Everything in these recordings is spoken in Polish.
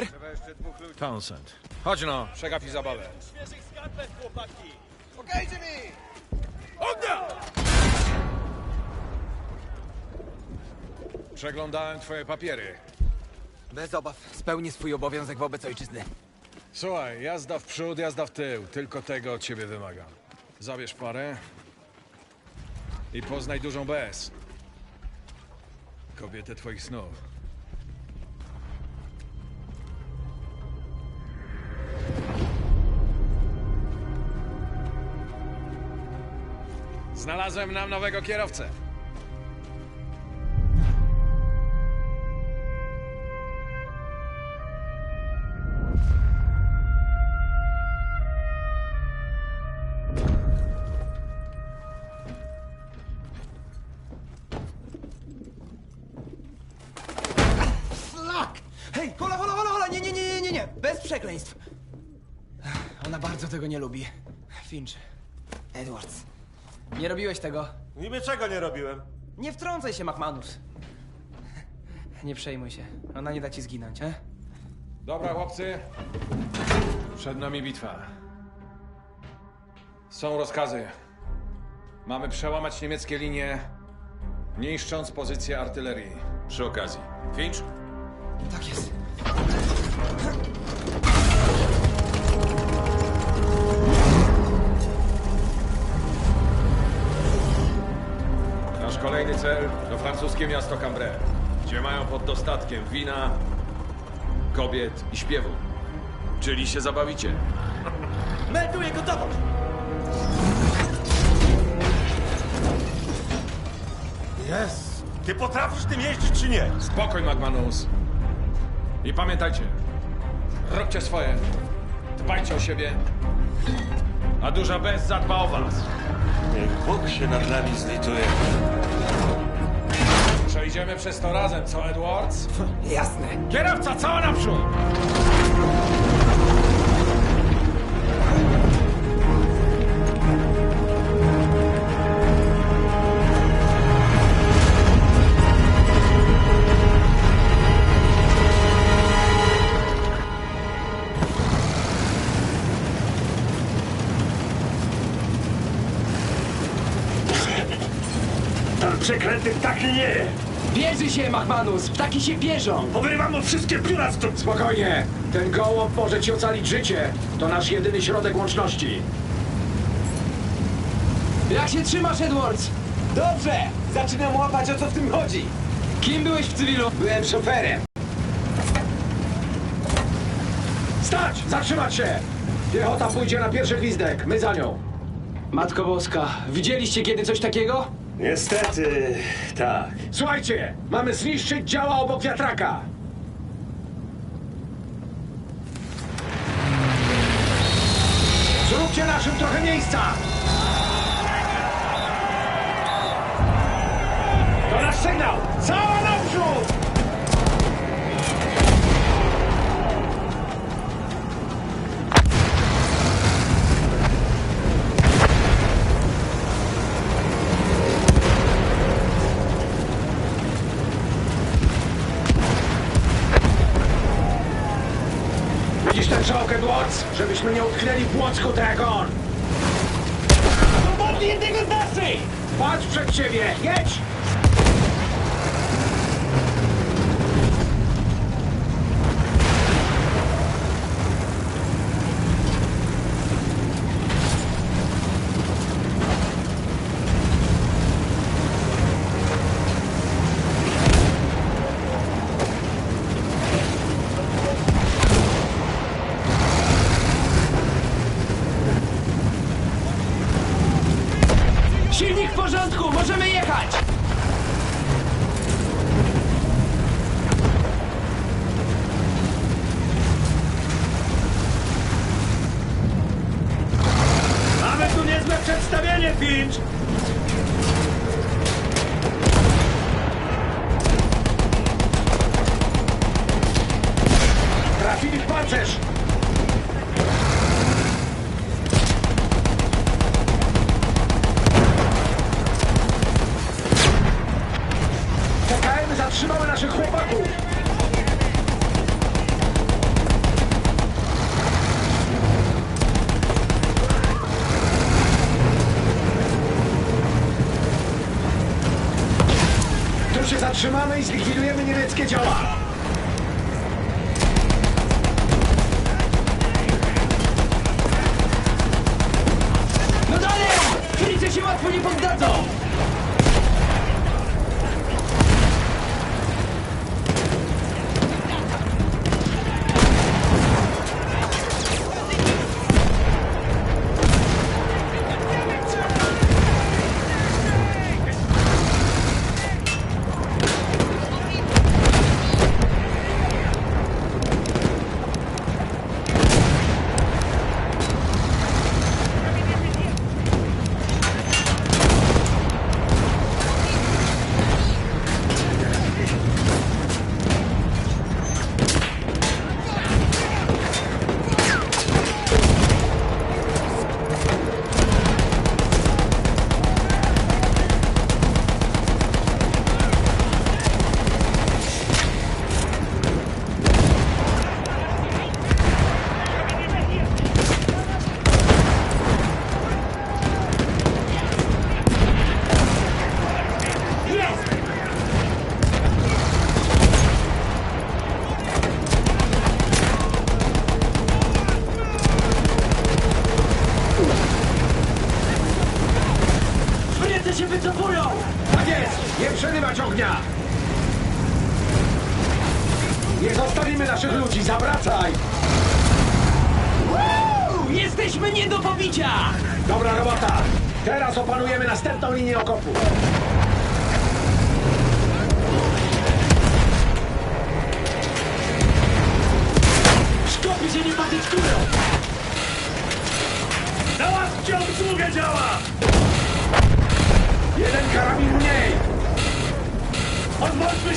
ludzi. Townsend. Chodź no, przegapi zabawę. Świeżych skarpet, chłopaki! Okej, Jimmy! Ognia! Przeglądałem twoje papiery. Bez obaw, spełni swój obowiązek wobec ojczyzny. Słuchaj, jazda w przód, jazda w tył. Tylko tego od ciebie wymagam. Zabierz parę i poznaj dużą bez. Kobietę twoich snów. Znalazłem nam nowego kierowcę. Hej, hola, hola, hola, hola, nie, nie, nie, nie, nie, nie, bez przekleństw. Ona bardzo tego nie lubi. Finch, Edwards, nie robiłeś tego. Niby czego nie robiłem? Nie wtrącaj się, McManus. Nie przejmuj się, ona nie da ci zginąć, e? Dobra, chłopcy. Przed nami bitwa. Są rozkazy. Mamy przełamać niemieckie linie, niszcząc pozycję artylerii. Przy okazji. Finch? Tak jest. Nasz kolejny cel to francuskie miasto Cambrai, gdzie mają pod dostatkiem wina, kobiet i śpiewu. Czyli się zabawicie. Melduję gotowość! Jest! Ty potrafisz tym jeździć czy nie? Spokój, McManus. I pamiętajcie, róbcie swoje, dbajcie o siebie, a duża bez zadba o was. Niech Bóg się nad nami zlituje. Przejdziemy przez to razem, co Edwards? Jasne. Kierowca, cała naprzód! Przeklęty ptaki nie! Bierze się, McManus! Ptaki się bierzą! Powyrywam mu wszystkie pióra stąd! Spokojnie! Ten gołąb może ci ocalić życie. To nasz jedyny środek łączności. Jak się trzymasz, Edwards? Dobrze, zaczynam łapać, o co w tym chodzi. Kim byłeś w cywilu? Byłem szoferem. Stać! Zatrzymać się! Piechota pójdzie na pierwszy gwizdek. My za nią. Matko Boska, widzieliście kiedy coś takiego? Niestety, tak. Słuchajcie! Mamy zniszczyć działa obok wiatraka! Zróbcie naszym trochę miejsca! To nasz sygnał! Cała Żebyśmy nie utknęli w błocku, Dragon! Pomóż jednego z naszych! Patrz przed siebie! Jedź! Finch! Trafili w pancerz! TKM zatrzymały naszych chłopaków! Zatrzymamy i zlikwidujemy niemieckie działa. Nie przerywać ognia! Nie zostawimy naszych ludzi, zawracaj! Uuu, Jesteśmy nie do pobicia! Dobra robota! Teraz opanujemy następną linię okopu.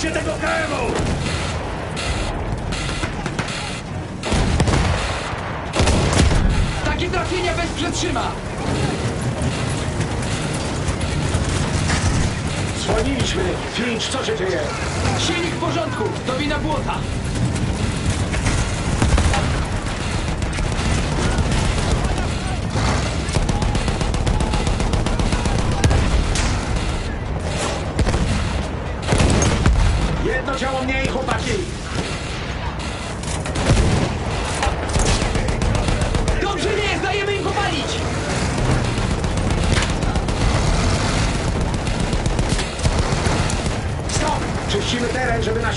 Się tego KM-u! Takie trafienia bez przetrzyma! Dzwoniliśmy! Finch, co się dzieje? Silnik w porządku, to wina błota!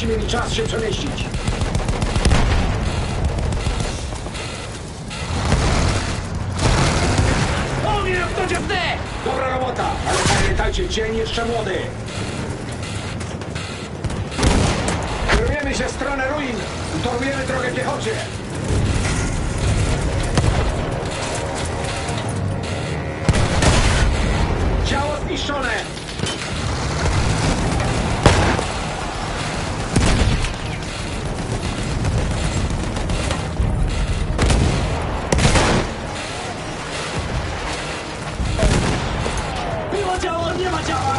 Teren, żeby nasi mieli czas się przemieścić. Ogień autodziewne! Dobra robota, ale pamiętajcie, cień jeszcze młody. Kierujemy się w stronę ruin i torujemy drogę piechocie. Ciało zniszczone! Jawabnya,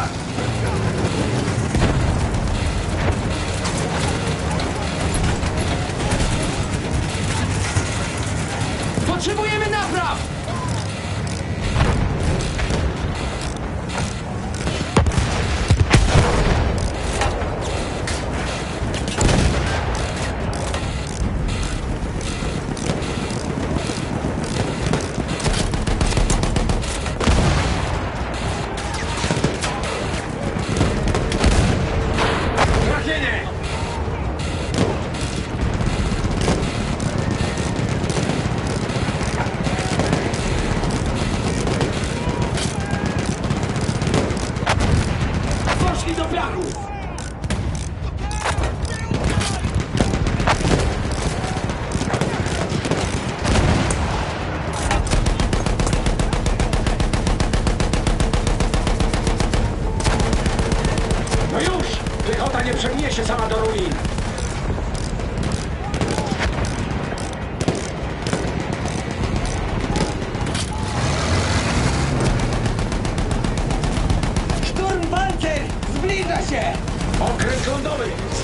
Poszli do piachów!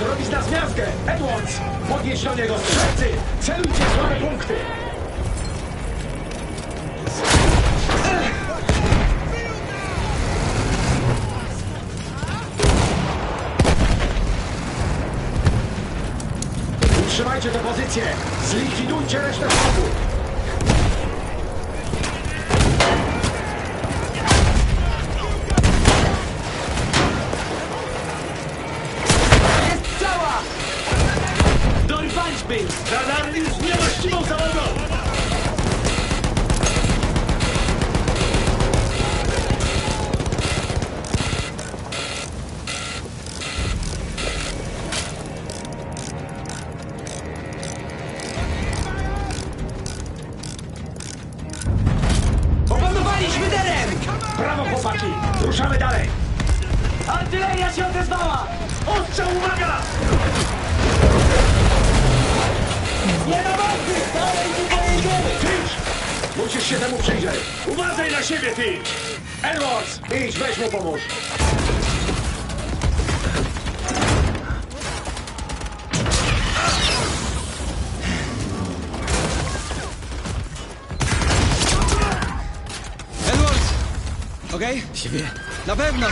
Zrobić na zmiazgę! Edwards! Podnieś do niego strzelcy! Celujcie słabe punkty! Utrzymajcie tę pozycję! Zlikwidujcie resztę wrogów! Finch! Musisz się temu przyjrzeć! Uważaj na siebie, ty! Edwards! Idź, weź mu pomóż! Edwards! Okej? Siebie. Na pewno!